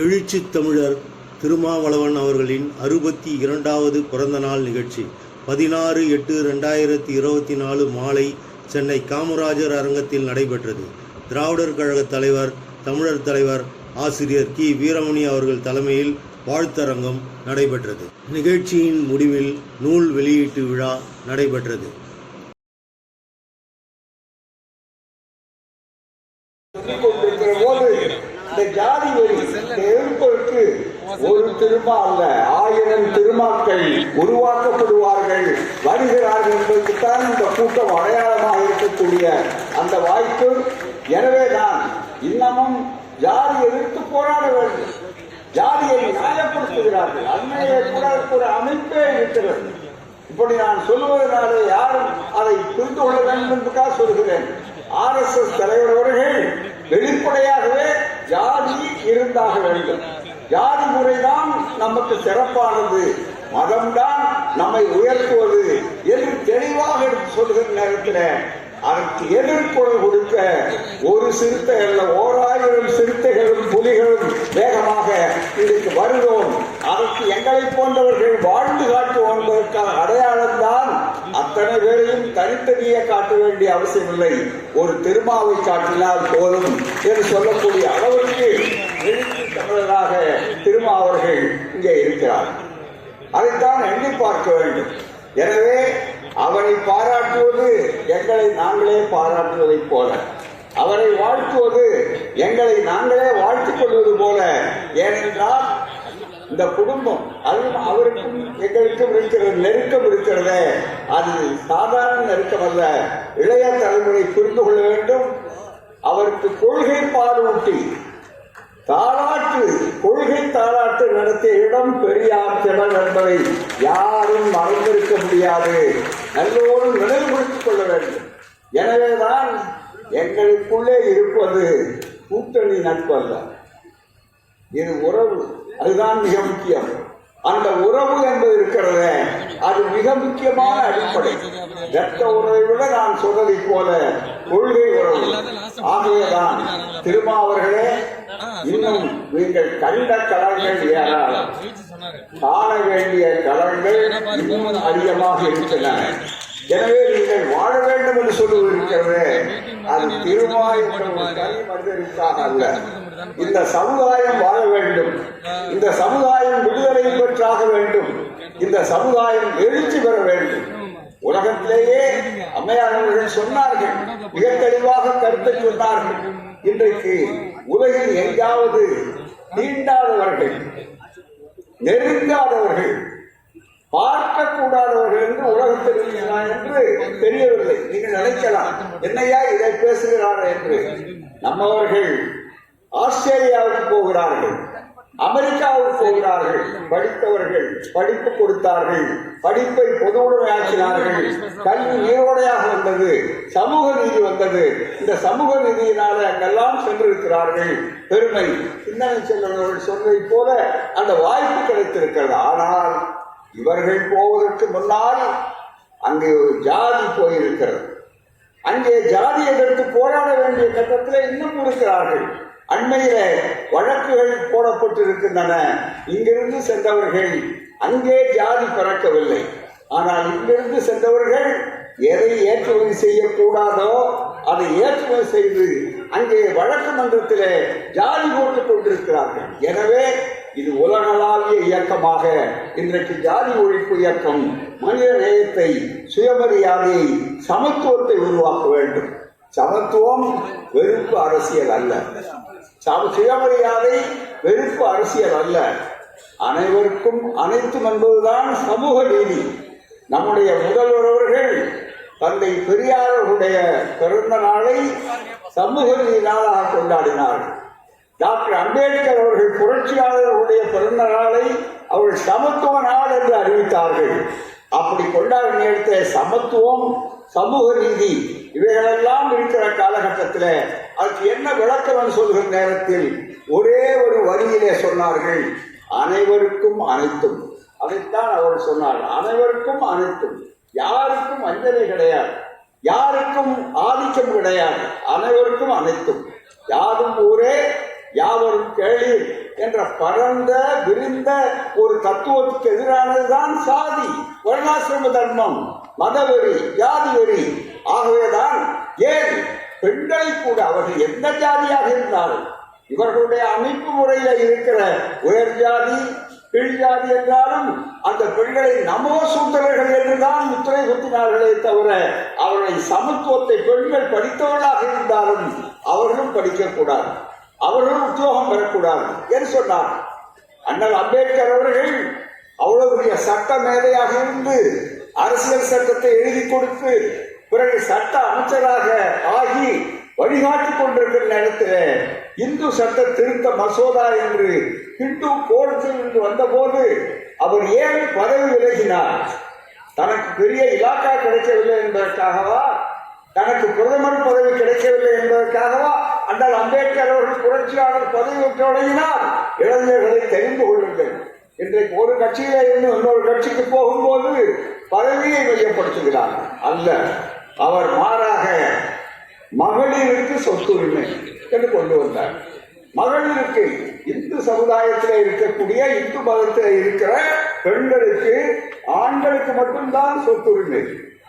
எழுச்சி தமிழர் திருமாவளவன் அவர்களின் அறுபத்தி இரண்டாவது பிறந்தநாள் நிகழ்ச்சி. பதினாறு எட்டு ரெண்டாயிரத்தி இருபத்தி நாலு மாலை சென்னை காமராஜர் அரங்கத்தில் நடைபெற்றது. திராவிடர் கழக தலைவர் தமிழர் தலைவர் ஆசிரியர் கி. வீரமணி அவர்கள் தலைமையில் வாழ்த்தரங்கம் நடைபெற்றது. நிகழ்ச்சியின் முடிவில் நூல் வெளியீட்டு விழா நடைபெற்றது. போது இந்த ஜாதி வரி எதிர்ப்பதற்கு ஒரு திருமா அல்ல ஆயிரம் திருமாக்கள் உருவாக்கப்படுவார்கள். வருகிறார்கள் என்பதற்குத்தான் இந்த கூட்டம் அடையாளமாக இருக்கக்கூடிய அந்த வாய்ப்பு. எனவே தான் இன்னமும் ஜாதி எதிர்த்து போராட வேண்டும். ஜாதியை நியாயப்படுத்துகிறார்கள். அண்மையை கூட ஒரு அமைப்பே இருக்கிறது. இப்படி நான் சொல்லுவதனாலே யாரும் அதை புரிந்து கொள்ள வேண்டும் என்றுக்காக சொல்கிறேன். ஆர் எஸ் எஸ் தலைவர் அவர்கள் வெளிப்படையாகவே ஜாதி இருந்தாக வேண்டும் ஜாதி முறைதான் நமக்கு சிறப்பானது. மதம்தான் நம்மை உயர்த்துவது என்று தெளிவாக எடுத்து சொல்கிற நேரத்தில் அதற்கு எதிர்குரல் கொடுக்க ஒரு சிறுத்தை அல்ல ஓராயிரம் சிறுத்தைகளும் புலிகளும் வேகமாக இன்றைக்கு வருகிறோம். அதற்கு எங்களை போன்றவர்கள் வாழ்ந்து காட்டுவோம் என்பதற்கான அடையாளம் தான் அத்தனை பேரையும் தனித்தனியே காட்ட வேண்டிய அவசியமில்லை. ஒரு திருமாவை காட்டினால் போதும் என்று சொல்லக்கூடிய அளவுக்கு தமிழராக திருமா அவர்கள் இங்கே இருக்கிறார். அதைத்தான் எண்ணி பார்க்க வேண்டும். எனவே அவரை பாராட்டுவது எங்களை நாங்களே பாராட்டுவதைப் போல. அவரை வாழ்த்துவது எங்களை நாங்களே வாழ்த்துக் கொள்வது போல. ஏனென்றால் இந்த குடும்பம் அதுவும் அவருக்கும் எங்களுக்கும் இருக்கிற நெருக்கம் இருக்கிறது. அது சாதாரண நெருக்கம் அல்ல. இளைய தலைமுறை புரிந்து கொள்ள வேண்டும். அவருக்கு கொள்கை பாலூட்டி தாளாற்று கொள்கை தாலாட்டு நடத்திய இடம் பெரியார் திடல் என்பதை யாரும் மறந்திருக்க முடியாது. நல்லோரும் நினைவுபடுத்திக் கொள்ள வேண்டும். எனவேதான் எங்களுக்குள்ளே இருப்பது கூட்டணி நட்பு அல்ல. இது உறவு அதுதான் மிக முக்கியம். அந்த உறவு என்பது இருக்கிறத அது மிக முக்கியமான அடிப்படை. ரத்த உறவை விட நான் சொன்னதை போல கொள்கை உறவு. ஆகவேதான் திருமாவர்களே இன்னும் நீங்கள் கண்ட களங்கள் ஏராளம். காண வேண்டிய களங்கள் இன்னும் அதிகமாக இருக்கின்றன. எனவே நீங்கள் வாழ வேண்டும் என்று சொல்லுவதற்கிறது அது திருமாய் மனிதருக்காக அல்ல. இந்த சமுதாயம் வாழ வேண்டும். இந்த சமுதாயம் விடுதலை பெற்றாக வேண்டும். இந்த சமுதாயம் எழுச்சி பெற வேண்டும். உலகத்திலேயே அம்மையார் அவர்கள் சொன்னார்கள். மிக தெளிவாக கருத்தை சொன்னார்கள். இன்றைக்கு உலகில் எங்காவது நீண்டாதவர்கள் நெருங்காதவர்கள் பார்க்கக்கூடாதவர்கள் என்று உலகத்தில் என்று தெரியவில்லை. நீங்கள் நினைக்கலாம். என்னையா இதை பேசுகிறார் என்று. நம்மவர்கள் ஆஸ்திரேலியாவுக்கு போகிறார்கள். அமெரிக்காவுக்கு போகிறார்கள். படித்தவர்கள் படிப்பு கொடுத்தார்கள். படிப்பை பொது உடைமையாக்கினார்கள் கல்வி நீரோடையாக வந்தது. சமூக நீதி வந்தது. இந்த சமூக நீதியினால அங்கெல்லாம் சென்றிருக்கிறார்கள்? பெருமை. சின்ன செல்வர்கள் சொன்னதை போல அந்த வாய்ப்பு கிடைத்திருக்கிறது. ஆனால் இவர்கள் போவதற்கு முன்னால் அங்கே ஒரு ஜாதி போயிருக்கிறது. அங்கே ஜாதி எதிர்த்து போராட வேண்டிய கட்டத்தில் இன்னும் இருக்கிறார்கள். அண்மையில வழக்குகள் போடப்பட்டிருக்கின்றன. இங்கிருந்து சென்றவர்கள் அங்கே ஜாதி பிறக்கவில்லை. ஆனால் இங்கிருந்து சென்றவர்கள் எதை ஏற்றுமதி செய்யக்கூடாதோ அதை ஏற்றுமதி செய்து அங்கே வழக்கு மன்றத்திலே ஜாதி போட்டுக் கொண்டிருக்கிறார்கள். எனவே இது உலகளாவிய இயக்கமாக இன்றைக்கு ஜாதி ஒழிப்பு இயக்கம் மனித நேயத்தை சுயமரியாதையை சமத்துவத்தை உருவாக்க வேண்டும். சமத்துவம் வெறுப்பு அரசியல் அல்ல. சம சுயமரியாதை வெறுப்பு அரசியல் அல்ல. அனைவருக்கும் அனைத்தும் என்பதுதான் சமூக நீதி. நம்முடைய முதல்வர் அவர்கள் தந்தை பெரியாரருடைய பிறந்த நாளை சமூக நீதி நாளாக கொண்டாடினார் டாக்டர் அம்பேத்கர் அவர்கள் புரட்சியாளர்களுடைய பிறந்த நாளை அவர்கள் சமத்துவ நாள் என்று அறிவித்தார்கள். அப்படி கொண்டாட நேரத்தை சமத்துவம் சமூக நீதி இவைகளெல்லாம் இருக்கிற காலகட்டத்தில் அதுக்கு என்ன விளக்கம் சொல்கிற நேரத்தில் ஒரே ஒரு வரியிலே சொன்னார்கள் அனைவருக்கும் அனைத்தும். அதைத்தான் அவர் சொன்னார் அனைவருக்கும் அனைத்தும். யாருக்கும் அஞ்சலி கிடையாது யாருக்கும் ஆதிக்கம் கிடையாது அனைவருக்கும் அனைத்தும். யாரும் ஊரே யாவரும் கேளீர் என்ற பரந்த விரிந்த ஒரு தத்துவத்துக்கு எதிரானதுதான் சாதி வர்ணாசிரம தர்மம் மதவெறி ஜாதி வெறி. ஆகவே பெண்களை கூட அவர்கள் எந்த ஜாதியாக இருந்தாலும் இவர்களுடைய அமைப்பு முறையில இருக்கிற உயர் ஜாதி கீழ் ஜாதி என்றாலும் அந்த பெண்களை நமோ சூத்திரர்கள் என்றுதான் முத்திரை குத்தினார்களே தவிர அவர்களை சமத்துவத்தை பெண்கள் படித்தவர்களாக இருந்தாலும் அவர்களும் படிக்கக்கூடாது அவர்களும் உத்தியோகம் பெறக்கூடாது என்று சொன்னார். அண்ணல் அம்பேத்கர் அவர்கள் அவ்வளவு சட்ட மேதையாக இருந்து அரசியல் சட்டத்தை எழுதி கொடுத்து பிறகு சட்ட அமைச்சராக ஆகி வழிகாட்டி கொண்டிருக்கிற நேரத்தில் இந்து சட்ட திருத்த மசோதா என்று ஹிந்து கோடத்தில் என்று வந்தபோது அவர் ஏன் பதவி விலகினார்? தனக்கு பெரிய இலாக்கா கிடைக்கவில்லை என்பதற்காகவா? தனக்கு பிரதமர் பதவி கிடைக்கவில்லை என்பதற்காகவா? அண்ணல் அம்பேத்கர் அவர்கள் புரட்சியாளர் பதவி தொடங்கினார் இளைஞர்களை தெரிந்து கொள்ளுங்கள். இன்றைக்கு ஒரு கட்சியில இருந்து இன்னொரு கட்சிக்கு போகும்போது பதவியை மையப்படுத்துகிறார். அல்ல. அவர் மாறாக மகளிருக்கு சொத்துரிமை என்று கொண்டு வந்தார். மகளிருக்கு இந்து சமுதாயத்தில் இருக்கக்கூடிய இந்து மதத்தில் இருக்கிற பெண்களுக்கு ஆண்களுக்கு மட்டும்தான் சொத்துரிமை.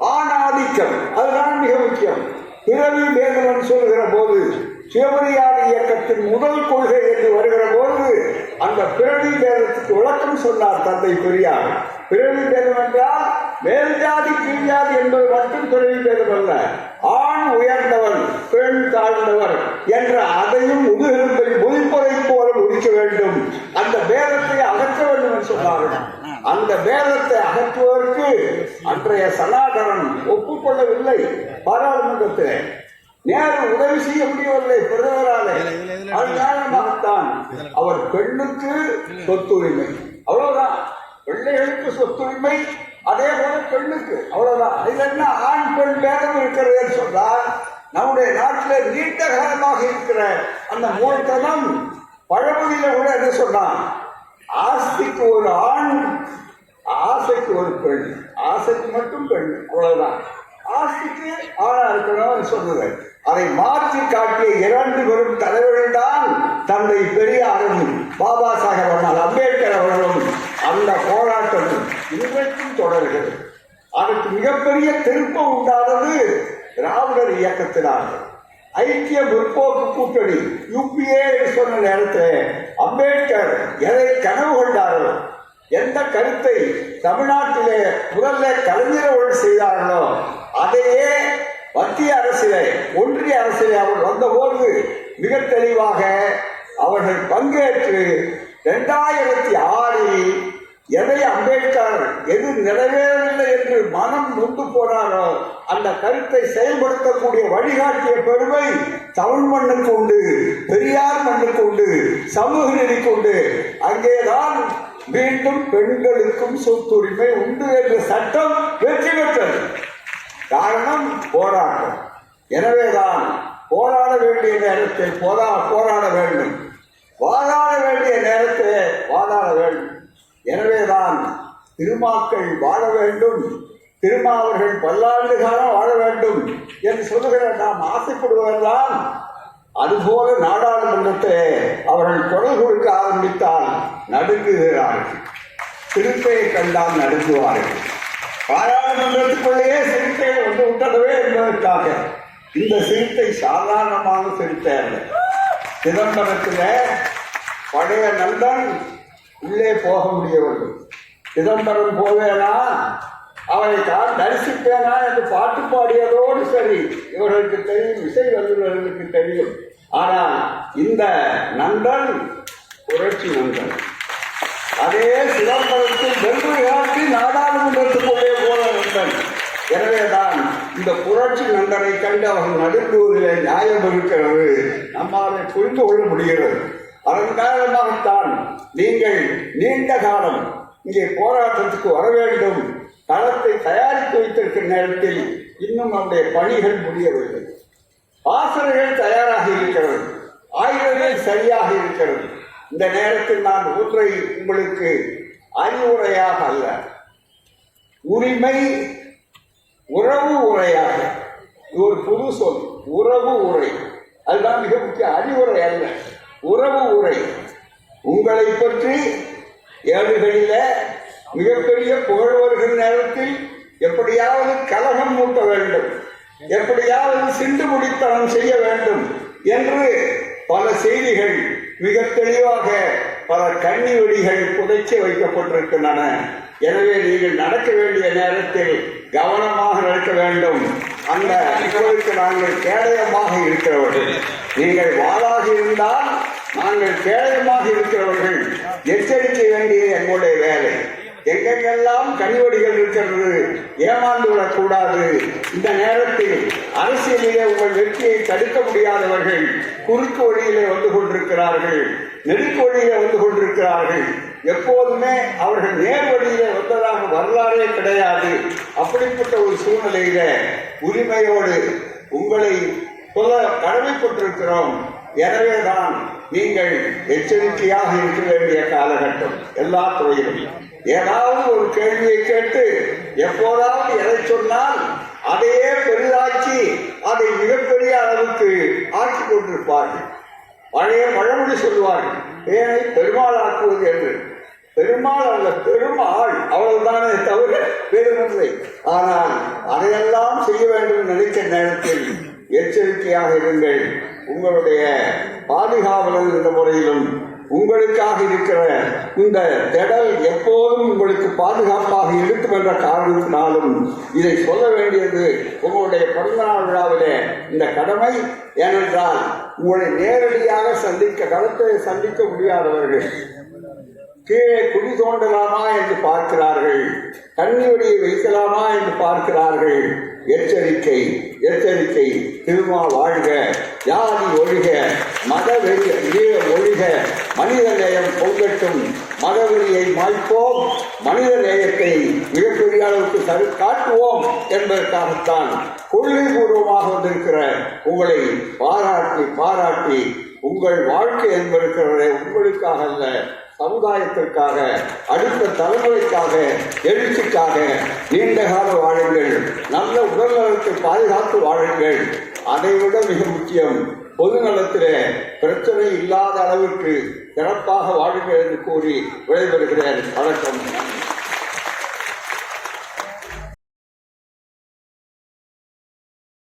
ஆணாதிக்கம் அதுதான் மிக முக்கியம். பிறவி வேதவன் சொல்கிற போது சிவமரியாதை இயக்கத்தின் முதல் கொள்கை என்று வருகிற போது அந்த பிறவி வேதத்துக்கு விளக்கம் சொன்னார் தந்தை பெரியார். பிறவி வேதம் என்றால் மேல் ஜாதி கீழ் ஜாதி என்பது மட்டும் பிறவி பேதம் அல்ல ஆண் உயர்ந்தவன் பெண் தாழ்ந்தவர் என்ற அதையும் முதுகெலும்பை முதிப்பதை போல முடிக்க வேண்டும். அந்த பேதத்தை அகற்ற வேண்டும் என்று சொன்னார்கள். அந்த பேதத்தை அகற்றுவதற்கு அன்றைய சனாதனம் ஒப்புக்கொள்ளவில்லை. பாராளுமன்றத்தில். நேரு உதவி செய்ய முடியவில்லை பிரதமராலே. அது அவர் பெண்ணுக்கு சொத்துரிமை. அவ்வளவுதான். பிள்ளைகளுக்கு சொத்துரிமை. அதே போல பெண்ணுக்கு. அவ்வளவுதான். இதுல என்ன ஆண் பெண் பேதம் இருக்கிறது சொன்னால் நம்முடைய நாட்டில் நீண்ட காலமாக இருக்கிற அந்த மூலத்தனம் பழமொழியில கூட என்ன சொன்னான்? ஆஸ்திக்கு ஒரு ஆண் ஆசைக்கு ஒரு பெண். ஆசைக்கு மட்டும் பெண். அவ்வளவுதான். ஆஸ்திக்கு ஆணா இருக்கணும்னு சொன்னது. அதை மாற்றி காட்டிய இரண்டு பெரும் தலைவர்கள் தான் தந்தை பெரியாரும் பாபா சாஹேப் அண்ணல் அம்பேத்கர் அவர்களும். அந்த போராட்டம் இன்றைக்கு தொடர்கிறது அதற்கு மிகப்பெரிய திருப்பம் உண்டானது திராவிடர் இயக்கத்தினால். ஐக்கிய முற்போக்கு கூட்டணி யூபிஏ சொன்ன நேரத்தில் அம்பேத்கர் எதை கனவு கொண்டாரோ எந்த கருத்தை தமிழ்நாட்டிலே முதல்ல கலைஞர்கள் செய்தார்களோ அதையே மத்திய அரசிலே ஒன்றிய அரசிலே அவர் வந்தபோது மிக தெளிவாக அவர்கள் பங்கேற்று இரண்டாயிரத்தி ஆறில் எதை அம்பேத்கர் எது நிறைவேறவில்லை என்று மனம் நொந்து போனாரோ அந்த கருத்தை செயல்படுத்தக்கூடிய வழிகாட்டிய பெருமை தமிழ் மண்ணுக்கு உண்டு பெரியார் மண்ணுக்கு உண்டு சமூக நீதிக்கு உண்டு. அங்கேதான் மீண்டும் பெண்களுக்கும் சொத்துரிமை உண்டு என்ற சட்டம் வெற்றி பெற்றது. காரணம் போராட்டம். எனவேதான் போராட வேண்டிய நேரத்தில் போரா போராட வேண்டும். வாதாட வேண்டிய நேரத்தில் வாதாட வேண்டும். எனவேதான் திருமாக்கள் வாழ வேண்டும் திருமாவர்கள் பல்லாண்டு காலம் வாழ வேண்டும் என்று சொல்லுகிற நாம் ஆசைப்படுவதெல்லாம் அதுபோல நாடாளுமன்றத்தை அவர்கள் குரல் கொடுக்க ஆரம்பித்தால் நடுங்குகிறார்கள். சிறுத்தையை கண்டால் நடுங்குவார்கள். பாராளுமன்றத்துக்குள்ளேயே சிறுத்தைகள் வந்து விட்டதவே என்பதற்காக இந்த சிறுத்தை சாதாரணமான சிறுத்தை அல்ல சிதம்பரத்தில் பழைய நண்பன் உள்ளே போக முடியவில்லை. சிதம்பரம் போவேனா? அவனை தான் தரிசிப்பேனா என்று பாட்டு பாடியதோடு சரி. இவர்களுக்கு தெரியும் இசை வல்லுநர்களுக்கு தெரியும். ஆனால் இந்த நண்பன் புரட்சி நண்பன். அதே சிதம்பரத்தில் வென்று காட்டி நாடாளுமன்றத்துக்குள்ளே போல நண்பன். எனவேதான் இந்த புரட்சி நண்பனை கண்டு அவன் நடுங்குவதிலே நியாயம் இருக்கிறது. நம்மால் புரிந்து கொள்ள முடிகிறது. அதன் காரணமாகத்தான் நீங்கள் நீண்ட காலம் இங்கே போராட்டத்துக்கு வர வேண்டும். தளத்தை தயாரித்து வைத்திருக்கிற நேரத்தில் இன்னும் அவருடைய பணிகள் முடியவில்லை. ஆசிரியர்கள் தயாராக இருக்கிறது. ஆயுதங்கள் சரியாக இருக்கிறது. இந்த நேரத்தில் நான் ஒன்றை உங்களுக்கு அறிவுரையாக அல்ல. உரிமை உறவு உரையாக. இது ஒரு புது சொல். உறவு உரை. அதுதான் மிக முக்கிய அறிவுரை அல்ல. உறவு உரை. உங்களை பற்றி ஏடுகளில மிகப்பெரிய புகழ் வருகிற நேரத்தில் எப்படியாவது கலகம் மூட்ட வேண்டும். எப்படியாவது சிண்டு முடித்தனம் செய்ய வேண்டும் என்று பல செய்திகள் மிக தெளிவாக பல கண்ணி வெடிகள் புதைச்சி வைக்கப்பட்டிருக்கின்றன. எனவே நீங்கள் நடக்க வேண்டிய நேரத்தில் கவனமாக நடக்க வேண்டும். அந்த நிகழ்வுக்கு நாங்கள் கேடயமாக இருக்கிறவர்கள். நீங்கள் வாளாக இருந்தால் நாங்கள் கேடயமாக இருக்கிறவர்கள் எச்சரிக்க வேண்டியது எங்களுடைய வேலை. எங்கெங்கெல்லாம் கனிவடிகள் இருக்கிறது ஏமாந்து விடக்கூடாது. இந்த நேரத்தில் அரசியலிலே உங்கள் வெற்றியை தடுக்க முடியாதவர்கள் குறுக்கு வழியிலே வந்து கொண்டிருக்கிறார்கள் நெருக்கு வழியிலே வந்து கொண்டிருக்கிறார்கள். எப்போதுமே அவர்கள் நேர் வழியிலே வந்ததாக வரலாறே கிடையாது. அப்படிப்பட்ட ஒரு சூழ்நிலையில உரிமையோடு உங்களை சொல்ல கடமைப்பட்டிருக்கிறோம். எனவேதான் நீங்கள் எச்சரிக்கையாக இருக்க வேண்டிய காலகட்டம் எல்லா துறையிலும். ஏதாவது ஒரு கேள்வியை கேட்டு எப்போதாவது எதை சொன்னால் அதையே பெரிதாக்கி அதை மிகப்பெரிய அளவுக்கு ஆக்கி கொண்டிருப்பார்கள். பழைய பழமொழி சொல்வார்கள் ஏனை பெருமாள் ஆக்குவது என்று. பெருமாள் அல்ல பெருமாள். அவ்வளவுதானே தவிர வேறுமில்லை ஆனால் அதையெல்லாம் செய்ய வேண்டும் நினைக்க நேரத்தில் எச்சரிக்கையாக இருங்கள். உங்களுடைய பாதுகாவலர் என்ற முறையிலும் உங்களுக்காக இருக்கிற இந்த திடல் எப்போதும் உங்களுக்கு பாதுகாப்பாக இருக்கும் என்ற காரணத்தினாலும் இதை சொல்ல வேண்டியது உங்களுடைய பிறந்தநாள் விழாவிலே இந்த கடமை. ஏனென்றால் உங்களை நேரடியாக சந்திக்க கருத்தை சந்திக்க முடியாதவர்கள் கீழே குழி தோண்டலாமா என்று பார்க்கிறார்கள். கண்ணி வைக்கலாமா என்று பார்க்கிறார்கள். எச்சரிக்கை எச்சரிக்கை. திருமா வாழ்க ஜாதி ஒழிக மத வெறி ஒழிக. மனித நேயம் பொங்கட்டும். மதவெறியை மாய்ப்போம். மனித நேயத்தை மிகப்பெரிய அளவுக்கு சரி காட்டுவோம் என்பதற்காகத்தான் கொள்கை பூர்வமாக வந்திருக்கிற உங்களை பாராட்டி பாராட்டி உங்கள் வாழ்க்கை என்பதற்கிறவரை உங்களுக்காக அல்ல சமுதாயத்திற்காக அடுத்த தலைமுறைக்காக எழுச்சிக்காக நீண்ட கால வாழுங்கள். நல்ல உடல் நலத்தை பாதுகாத்து வாழுங்கள். அதைவிட மிக முக்கியம் பொது நலத்திலே பிரச்சனை இல்லாத அளவிற்கு சிறப்பாக வாழுங்கள் என்று கூறி விடைபெறுகிறேன். வணக்கம்.